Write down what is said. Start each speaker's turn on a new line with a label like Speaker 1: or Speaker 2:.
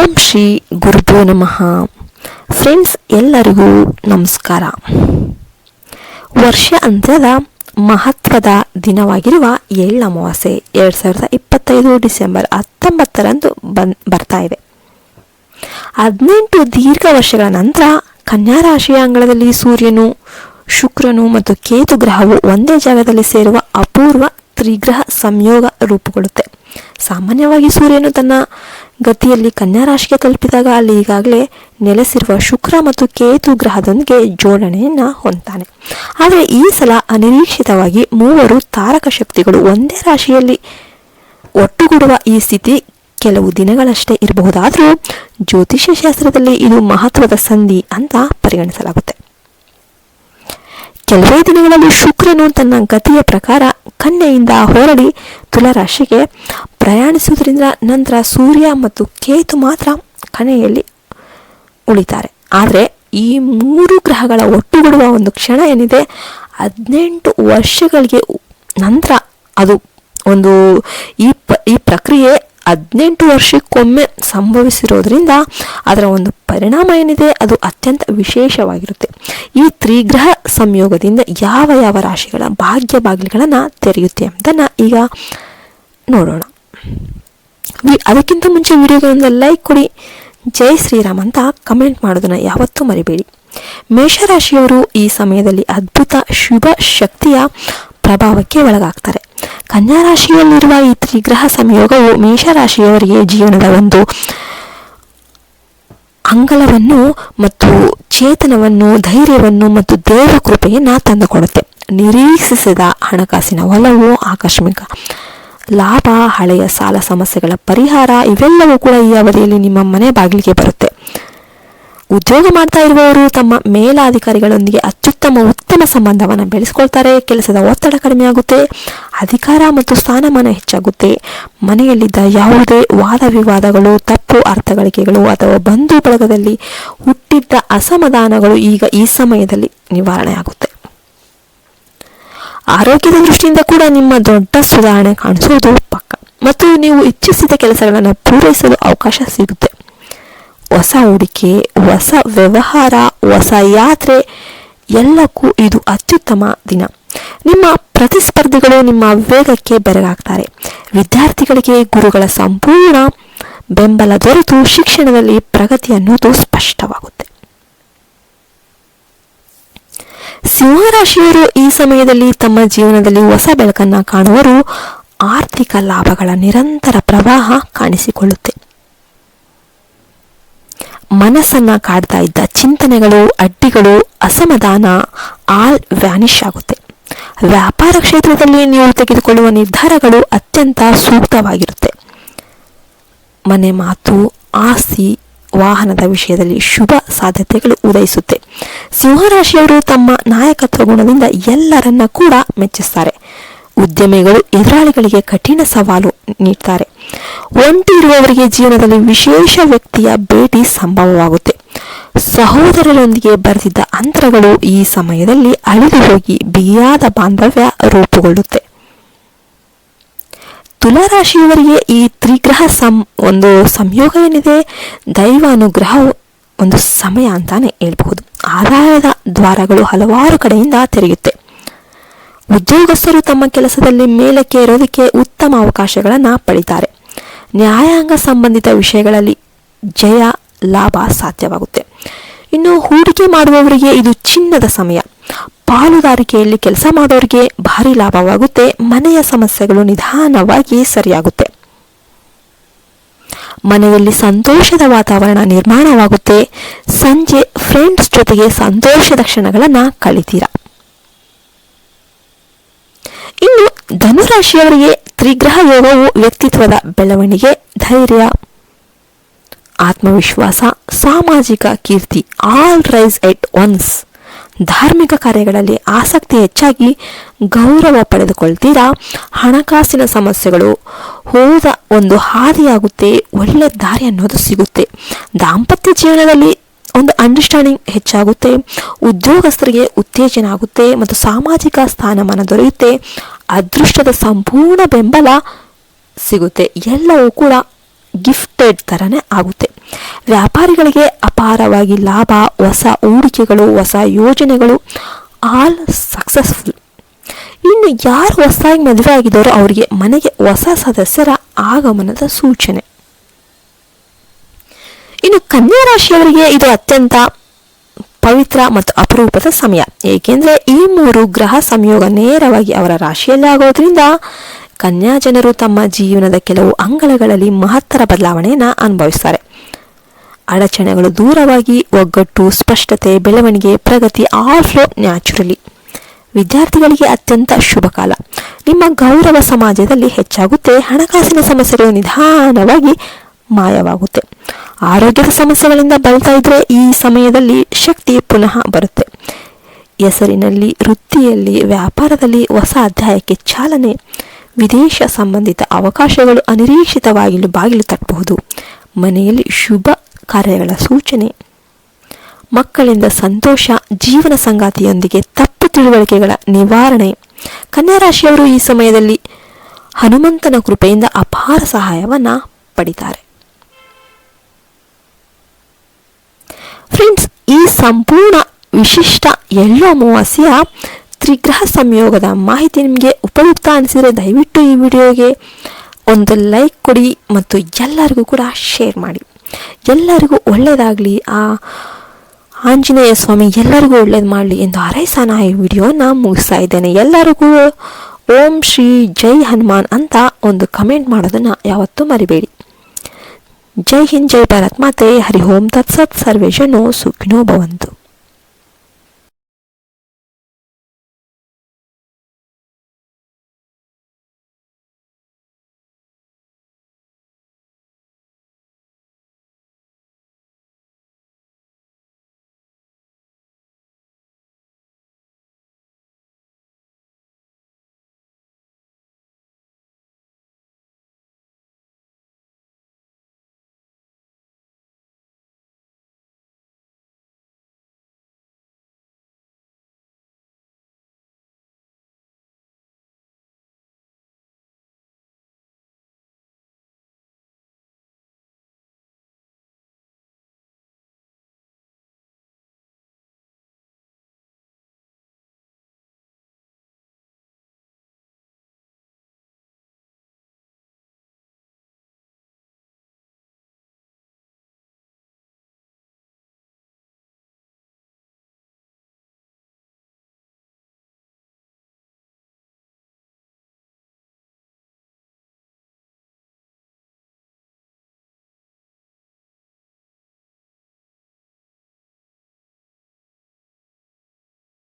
Speaker 1: ಓಂ ಶ್ರೀ ಗುರುಭ್ಯೋ ನಮಃ. ಫ್ರೆಂಡ್ಸ್ ಎಲ್ಲರಿಗೂ ನಮಸ್ಕಾರ. ವರ್ಷ ಅಂತ್ಯದ ಮಹತ್ವದ ದಿನವಾಗಿರುವ ಎಳ್ಳು ಅಮಾವಾಸ್ಯೆ, ಎರಡು ಸಾವಿರದ ಇಪ್ಪತ್ತೈದು ಡಿಸೆಂಬರ್ ಹತ್ತೊಂಬತ್ತರಂದು ಬನ್, ಬರ್ತಾ ಇದೆ. ಹದಿನೆಂಟು ದೀರ್ಘ ವರ್ಷಗಳ ನಂತರ ಕನ್ಯಾ ರಾಶಿಯ ಅಂಗಳದಲ್ಲಿ ಸೂರ್ಯನು, ಶುಕ್ರನು ಮತ್ತು ಕೇತು ಗ್ರಹವು ಒಂದೇ ಜಾಗದಲ್ಲಿ ಸೇರುವ ಅಪೂರ್ವ ತ್ರಿಗ್ರಹ ಸಂಯೋಗ ರೂಪುಗೊಳ್ಳುತ್ತೆ. ಸಾಮಾನ್ಯವಾಗಿ ಸೂರ್ಯನು ತನ್ನ ಗತಿಯಲ್ಲಿ ಕನ್ಯಾ ರಾಶಿಗೆ ತಲುಪಿದಾಗ ಅಲ್ಲಿ ಈಗಾಗಲೇ ನೆಲೆಸಿರುವ ಶುಕ್ರ ಮತ್ತು ಕೇತು ಗ್ರಹದೊಂದಿಗೆ ಜೋಡಣೆಯನ್ನು ಹೊಂದಾನೆ ಆದರೆ ಈ ಸಲ ಅನಿರೀಕ್ಷಿತವಾಗಿ ಮೂವರು ತಾರಕ ಶಕ್ತಿಗಳು ಒಂದೇ ರಾಶಿಯಲ್ಲಿ ಒಟ್ಟುಗೂಡುವ ಈ ಸ್ಥಿತಿ ಕೆಲವು ದಿನಗಳಷ್ಟೇ ಇರಬಹುದಾದರೂ ಜ್ಯೋತಿಷ್ಯ ಶಾಸ್ತ್ರದಲ್ಲಿ ಇದು ಮಹತ್ವದ ಸಂಧಿ ಅಂತ ಪರಿಗಣಿಸಲಾಗುತ್ತೆ. ಕೆಲವೇ ದಿನಗಳಲ್ಲಿ ಶುಕ್ರನು ತನ್ನ ಗತಿಯ ಪ್ರಕಾರ ಕನ್ಯೆಯಿಂದ ಹೊರಡಿ ತುಲಾರಾಶಿಗೆ ಪ್ರಯಾಣಿಸುವುದರಿಂದ ನಂತರ ಸೂರ್ಯ ಮತ್ತು ಕೇತು ಮಾತ್ರ ಕನೆಯಲ್ಲಿ ಉಳಿತಾರೆ. ಆದರೆ ಈ ಮೂರು ಗ್ರಹಗಳ ಒಟ್ಟುಗೂಡುವ ಒಂದು ಕ್ಷಣ ಏನಿದೆ? ಹದಿನೆಂಟು ವರ್ಷಗಳಿಗೆ ನಂತರ ಅದು ಒಂದು ಈ ಪ, ಈ ಪ್ರಕ್ರಿಯೆ ಹದಿನೆಂಟು ವರ್ಷಕ್ಕೊಮ್ಮೆ ಸಂಭವಿಸಿರೋದ್ರಿಂದ ಅದರ ಒಂದು ಪರಿಣಾಮ ಏನಿದೆ, ಅದು ಅತ್ಯಂತ ವಿಶೇಷವಾಗಿರುತ್ತೆ. ಈ ತ್ರಿಗ್ರಹ ಸಂಯೋಗದಿಂದ ಯಾವ ಯಾವ ರಾಶಿಗಳ ಭಾಗ್ಯ ಬಾಗಿಲುಗಳನ್ನು ತೆರೆಯುತ್ತೆ ಅಂತನ್ನ ಈಗ ನೋಡೋಣ. ಅದಕ್ಕಿಂತ ಮುಂಚೆ ವಿಡಿಯೋಗಳನ್ನು ಲೈಕ್ ಕೊಡಿ. ಜೈ ಶ್ರೀರಾಮ್ ಅಂತ ಕಮೆಂಟ್ ಮಾಡೋದನ್ನ ಯಾವತ್ತೂ ಮರಿಬೇಡಿ. ಮೇಷರಾಶಿಯವರು ಈ ಸಮಯದಲ್ಲಿ ಅದ್ಭುತ ಶುಭ ಶಕ್ತಿಯ ಪ್ರಭಾವಕ್ಕೆ ಒಳಗಾಗ್ತಾರೆ. ಕನ್ಯಾ ರಾಶಿಯಲ್ಲಿರುವ ಈ ತ್ರಿಗ್ರಹ ಸಂಯೋಗವು ಮೇಷರಾಶಿಯವರಿಗೆ ಜೀವನದ ಒಂದು ಅಂಗಳವನ್ನು ಮತ್ತು ಚೇತನವನ್ನು, ಧೈರ್ಯವನ್ನು ಮತ್ತು ದೇವ ಕೃಪೆಯನ್ನು ತಂದುಕೊಡುತ್ತೆ. ನಿರೀಕ್ಷಿಸಿದ ಹಣಕಾಸಿನ ಒಲವು, ಆಕಸ್ಮಿಕ ಲಾಭ, ಹಳೆಯ ಸಾಲ ಸಮಸ್ಯೆಗಳ ಪರಿಹಾರ, ಇವೆಲ್ಲವೂ ಕೂಡ ಈ ಅವಧಿಯಲ್ಲಿ ನಿಮ್ಮ ಮನೆ ಬಾಗಿಲಿಗೆ ಬರುತ್ತೆ. ಉದ್ಯೋಗ ಮಾಡ್ತಾ ಇರುವವರು ತಮ್ಮ ಮೇಲಾಧಿಕಾರಿಗಳೊಂದಿಗೆ ಅತ್ಯುತ್ತಮ ಉತ್ತಮ ಸಂಬಂಧವನ್ನು ಬೆಳೆಸ್ಕೊಳ್ತಾರೆ. ಕೆಲಸದ ಒತ್ತಡ ಕಡಿಮೆ ಆಗುತ್ತೆ, ಅಧಿಕಾರ ಮತ್ತು ಸ್ಥಾನಮಾನ ಹೆಚ್ಚಾಗುತ್ತೆ. ಮನೆಯಲ್ಲಿದ್ದ ಯಾವುದೇ ವಾದ ವಿವಾದಗಳು, ತಪ್ಪು ಅರ್ಥಗಳಿಕೆಗಳು ಅಥವಾ ಬಂಧು ಬಳಗದಲ್ಲಿ ಹುಟ್ಟಿದ್ದ ಅಸಮಾಧಾನಗಳು ಈಗ ಈ ಸಮಯದಲ್ಲಿ ನಿವಾರಣೆ ಆಗುತ್ತೆ ಆರೋಗ್ಯದ ದೃಷ್ಟಿಯಿಂದ ಕೂಡ ನಿಮ್ಮ ದೊಡ್ಡ ಸುಧಾರಣೆ ಕಾಣಿಸುವುದು ಪಕ್ಕ. ಮತ್ತು ನೀವು ಇಚ್ಛಿಸಿದ ಕೆಲಸಗಳನ್ನು ಪೂರೈಸಲು ಅವಕಾಶ ಸಿಗುತ್ತೆ. ಹೊಸ ಹೂಡಿಕೆ, ಹೊಸ ವ್ಯವಹಾರ, ಹೊಸ ಯಾತ್ರೆ, ಎಲ್ಲಕ್ಕೂ ಇದು ಅತ್ಯುತ್ತಮ ದಿನ. ನಿಮ್ಮ ಪ್ರತಿಸ್ಪರ್ಧಿಗಳು ನಿಮ್ಮ ವೇಗಕ್ಕೆ ಬೆರಗಾಗ್ತಾರೆ. ವಿದ್ಯಾರ್ಥಿಗಳಿಗೆ ಗುರುಗಳ ಸಂಪೂರ್ಣ ಬೆಂಬಲ ದೊರೆತು ಶಿಕ್ಷಣದಲ್ಲಿ ಪ್ರಗತಿ ಅನ್ನೋದು ಸ್ಪಷ್ಟವಾಗುತ್ತೆ. ಸಿಂಹರಾಶಿಯವರು ಈ ಸಮಯದಲ್ಲಿ ತಮ್ಮ ಜೀವನದಲ್ಲಿ ಹೊಸ ಬೆಳಕನ್ನು ಕಾಣುವರು ಆರ್ಥಿಕ ಲಾಭಗಳ ನಿರಂತರ ಪ್ರವಾಹ ಕಾಣಿಸಿಕೊಳ್ಳುತ್ತೆ. ಮನಸ್ಸನ್ನ ಕಾಡ್ತಾ ಇದ್ದ ಚಿಂತನೆಗಳು, ಅಡ್ಡಿಗಳು, ಅಸಮಾಧಾನ ಆಲ್ ವ್ಯಾನಿಶ್ ಆಗುತ್ತೆ. ವ್ಯಾಪಾರ ಕ್ಷೇತ್ರದಲ್ಲಿ ನೀವು ತೆಗೆದುಕೊಳ್ಳುವ ನಿರ್ಧಾರಗಳು ಅತ್ಯಂತ ಸೂಕ್ತವಾಗಿರುತ್ತೆ. ಮನೆ ಮಾತು, ಆಸ್ತಿ, ವಾಹನದ ವಿಷಯದಲ್ಲಿ ಶುಭ ಸಾಧ್ಯತೆಗಳು ಉದಯಿಸುತ್ತೆ. ಸಿಂಹರಾಶಿಯವರು ತಮ್ಮ ನಾಯಕತ್ವ ಗುಣದಿಂದ ಎಲ್ಲರನ್ನ ಕೂಡ ಮೆಚ್ಚಿಸ್ತಾರೆ. ಉದ್ಯಮಿಗಳು ಎದುರಾಳಿಗಳಿಗೆ ಕಠಿಣ ಸವಾಲು ನೀಡ್ತಾರೆ. ಒಂಟಿ ಇರುವವರಿಗೆ ಜೀವನದಲ್ಲಿ ವಿಶೇಷ ವ್ಯಕ್ತಿಯ ಭೇಟಿ ಸಂಭವವಾಗುತ್ತೆ. ಸಹೋದರರೊಂದಿಗೆ ಬರೆದಿದ್ದ ಅಂತರಗಳು ಈ ಸಮಯದಲ್ಲಿ ಅಳಿದು ಹೋಗಿ ಬಿಗಿಯಾದ ಬಾಂಧವ್ಯ ರೂಪುಗೊಳ್ಳುತ್ತೆ. ತುಲಾರಾಶಿಯವರಿಗೆ ಈ ತ್ರಿಗ್ರಹ ಸಂ, ಒಂದು ಸಂಯೋಗ ಏನಿದೆ? ದೈವ ಅನುಗ್ರಹ ಒಂದು ಸಮಯ ಅಂತಾನೆ ಹೇಳ್ಬಹುದು. ಆದಾಯದ ದ್ವಾರಗಳು ಹಲವಾರು ಕಡೆಯಿಂದ ತೆರೆಯುತ್ತೆ. ಉದ್ಯೋಗಸ್ಥರು ತಮ್ಮ ಕೆಲಸದಲ್ಲಿ ಮೇಲಕ್ಕೆ ಇರೋದಕ್ಕೆ ಉತ್ತಮ ಅವಕಾಶಗಳನ್ನು ಪಡಿತಾರೆ. ನ್ಯಾಯಾಂಗ ಸಂಬಂಧಿತ ವಿಷಯಗಳಲ್ಲಿ ಜಯ, ಲಾಭ ಸಾಧ್ಯವಾಗುತ್ತೆ. ಇನ್ನು ಹೂಡಿಕೆ ಮಾಡುವವರಿಗೆ ಇದು ಚಿನ್ನದ ಸಮಯ. ಪಾಲುದಾರಿಕೆಯಲ್ಲಿ ಕೆಲಸ ಮಾಡೋರಿಗೆ ಭಾರಿ ಲಾಭವಾಗುತ್ತೆ, ಮನೆಯ ಸಮಸ್ಯೆಗಳು ನಿಧಾನವಾಗಿ ಸರಿಯಾಗುತ್ತೆ. ಮನೆಯಲ್ಲಿ ಸಂತೋಷದ ವಾತಾವರಣ ನಿರ್ಮಾಣವಾಗುತ್ತೆ. ಸಂಜೆ ಫ್ರೆಂಡ್ಸ್ ಜೊತೆಗೆ ಸಂತೋಷದ ಕ್ಷಣಗಳನ್ನು ಕಳಿತೀರಾ? ಇನ್ನು ಧನುರಾಶಿಯವರಿಗೆ ತ್ರಿಗ್ರಹ ಯೋಗವು ವ್ಯಕ್ತಿತ್ವದ ಬೆಳವಣಿಗೆ, ಧೈರ್ಯ, ಆತ್ಮವಿಶ್ವಾಸ, ಸಾಮಾಜಿಕ ಕೀರ್ತಿ ಆಲ್ ರೈಸ್ ಎಟ್ ಒನ್ಸ್ ಧಾರ್ಮಿಕ ಕಾರ್ಯಗಳಲ್ಲಿ ಆಸಕ್ತಿ ಹೆಚ್ಚಾಗಿ ಗೌರವ ಪಡೆದುಕೊಳ್ತೀರಾ? ಹಣಕಾಸಿನ ಸಮಸ್ಯೆಗಳು, ಹೋದ ಒಂದು ಹಾದಿಯಾಗುತ್ತೆ, ಒಳ್ಳೆ ದಾರಿ ಅನ್ನೋದು ಸಿಗುತ್ತೆ. ದಾಂಪತ್ಯ ಜೀವನದಲ್ಲಿ ಒಂದು ಅಂಡರ್ಸ್ಟ್ಯಾಂಡಿಂಗ್ ಹೆಚ್ಚಾಗುತ್ತೆ, ಉದ್ಯೋಗಸ್ಥರಿಗೆ ಉತ್ತೇಜನ ಆಗುತ್ತೆ ಮತ್ತು ಸಾಮಾಜಿಕ ಸ್ಥಾನಮಾನ ದೊರೆಯುತ್ತೆ, ಅದೃಷ್ಟದ ಸಂಪೂರ್ಣ ಬೆಂಬಲ ಸಿಗುತ್ತೆ. ಎಲ್ಲವೂ ಕೂಡ ಗಿಫ್ಟೆಡ್ ಥರನೇ ಆಗುತ್ತೆ. ವ್ಯಾಪಾರಿಗಳಿಗೆ ಅಪಾರವಾಗಿ ಲಾಭ, ಹೊಸ ಹೂಡಿಕೆಗಳು, ಹೊಸ ಯೋಜನೆಗಳು ಆಲ್ ಸಕ್ಸಸ್ಫುಲ್ ಇನ್ನು ಯಾರು ಹೊಸದಾಗಿ ಮದುವೆ ಆಗಿದ್ದಾರೋ ಅವರಿಗೆ ಮನೆಗೆ ಹೊಸ ಸದಸ್ಯರ ಆಗಮನದ ಸೂಚನೆ. ಇನ್ನು ಕನ್ಯಾ ರಾಶಿಯವರಿಗೆ ಇದು ಅತ್ಯಂತ ಪವಿತ್ರ ಮತ್ತು ಅಪರೂಪದ ಸಮಯ. ಏಕೆಂದರೆ ಈ ಮೂರು ಗ್ರಹ ಸಂಯೋಗ ನೇರವಾಗಿ ಅವರ ರಾಶಿಯಲ್ಲಿ ಆಗೋದ್ರಿಂದ ಕನ್ಯಾ ಜನರು ತಮ್ಮ ಜೀವನದ ಕೆಲವು ಅಂಗಳಗಳಲ್ಲಿ ಮಹತ್ತರ ಬದಲಾವಣೆಯನ್ನು ಅನುಭವಿಸ್ತಾರೆ. ಅಡಚಣೆಗಳು ದೂರವಾಗಿ, ಒಗ್ಗಟ್ಟು, ಸ್ಪಷ್ಟತೆ, ಬೆಳವಣಿಗೆ, ಪ್ರಗತಿ ಆಲ್ ನ್ಯಾಚುರಲಿ ವಿದ್ಯಾರ್ಥಿಗಳಿಗೆ ಅತ್ಯಂತ ಶುಭ ಕಾಲ. ನಿಮ್ಮ ಗೌರವ ಸಮಾಜದಲ್ಲಿ ಹೆಚ್ಚಾಗುತ್ತೆ, ಹಣಕಾಸಿನ ಸಮಸ್ಯೆಗಳು ನಿಧಾನವಾಗಿ ಮಾಯವಾಗುತ್ತೆ. ಆರೋಗ್ಯದ ಸಮಸ್ಯೆಗಳಿಂದ ಬಳಲ್ತಾ ಇದ್ರೆ ಈ ಸಮಯದಲ್ಲಿ ಶಕ್ತಿ ಪುನಃ ಬರುತ್ತೆ. ಹೆಸರಿನಲ್ಲಿ, ವೃತ್ತಿಯಲ್ಲಿ, ವ್ಯಾಪಾರದಲ್ಲಿ ಹೊಸ ಅಧ್ಯಾಯಕ್ಕೆ ಚಾಲನೆ, ವಿದೇಶ ಸಂಬಂಧಿತ ಅವಕಾಶಗಳು ಅನಿರೀಕ್ಷಿತವಾಗಿಲು ಬಾಗಿಲು ತಟ್ಟಬಹುದು. ಮನೆಯಲ್ಲಿ ಶುಭ ಕಾರ್ಯಗಳ ಸೂಚನೆ. ಮಕ್ಕಳಿಂದ ಸಂತೋಷ, ಜೀವನ ಸಂಗಾತಿಯೊಂದಿಗೆ ತಪ್ಪು ತಿಳುವಳಿಕೆಗಳ ನಿವಾರಣೆ. ಕನ್ಯಾ ರಾಶಿಯವರು ಈ ಸಮಯದಲ್ಲಿ ಹನುಮಂತನ ಕೃಪೆಯಿಂದ ಅಪಾರ ಸಹಾಯವನ್ನು ಪಡಿತಾರೆ. ಫ್ರೆಂಡ್ಸ್, ಈ ಸಂಪೂರ್ಣ ವಿಶಿಷ್ಟ ಎಳ್ಳು ಅಮಾವಾಸ್ಯ ತ್ರಿಗ್ರಹ ಸಂಯೋಗದ ಮಾಹಿತಿ ನಿಮಗೆ ಉಪಯುಕ್ತ ಅನಿಸಿದರೆ ದಯವಿಟ್ಟು ಈ ವಿಡಿಯೋಗೆ ಒಂದು ಲೈಕ್ ಕೊಡಿ ಮತ್ತು ಎಲ್ಲರಿಗೂ ಕೂಡ ಶೇರ್ ಮಾಡಿ. ಎಲ್ಲರಿಗೂ ಒಳ್ಳೆಯದಾಗಲಿ ಆ ಆಂಜನೇಯ ಸ್ವಾಮಿ ಎಲ್ಲರಿಗೂ ಒಳ್ಳೇದು ಮಾಡಲಿ ಎಂದು ಹಾರೈಸಾನ ಈ ವಿಡಿಯೋನ ಮುಗಿಸ್ತಾ ಇದ್ದೇನೆ. ಎಲ್ಲರಿಗೂ ಓಂ ಶ್ರೀ ಜೈ ಹನುಮಾನ್ ಅಂತ ಒಂದು ಕಮೆಂಟ್ ಮಾಡೋದನ್ನು ಯಾವತ್ತೂ ಮರಿಬೇಡಿ. ಜೈ ಹಿಂದ್ ಜೈ ಭಾರತ್ ಮಾತೆ ಹರಿ ಓಂ ತತ್ಸತ್ ಸರ್ವೇಶನೋ ಸುಖಿನೋ ಭವಂತು